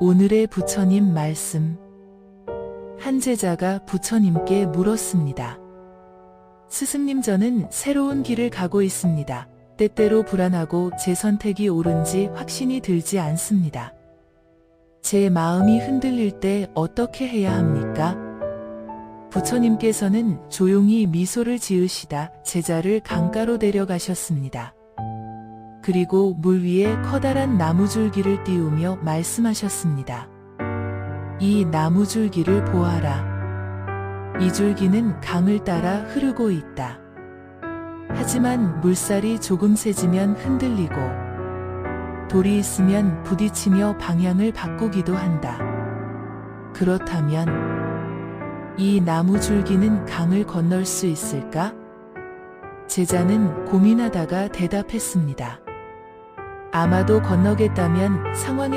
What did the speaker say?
오늘의 부처님 말씀. 한 제자가 부처님께 물었습니다. 스승님 저는 새로운 길을 가고 있습니다. 때때로 불안하고 제 선택이 옳은지 확신이 들지 않습니다. 제 마음이 흔들릴 때 어떻게 해야 합니까? 부처님께서는 조용히 미소를 지으시다 제자를 강가로 데려가셨습니다. 그리고 물 위에 커다란 나무줄기를 띄우며 말씀하셨습니다. 이 나무줄기를 보아라. 이 줄기는 강을 따라 흐르고 있다. 하지만 물살이 조금 세지면 흔들리고 돌이 있으면 부딪히며 방향을 바꾸기도 한다. 그렇다면 이 나무 줄기는 강을 건널 수 있을까? 제자는 고민하다가 대답했습니다. 아마도 건너겠다면 상황에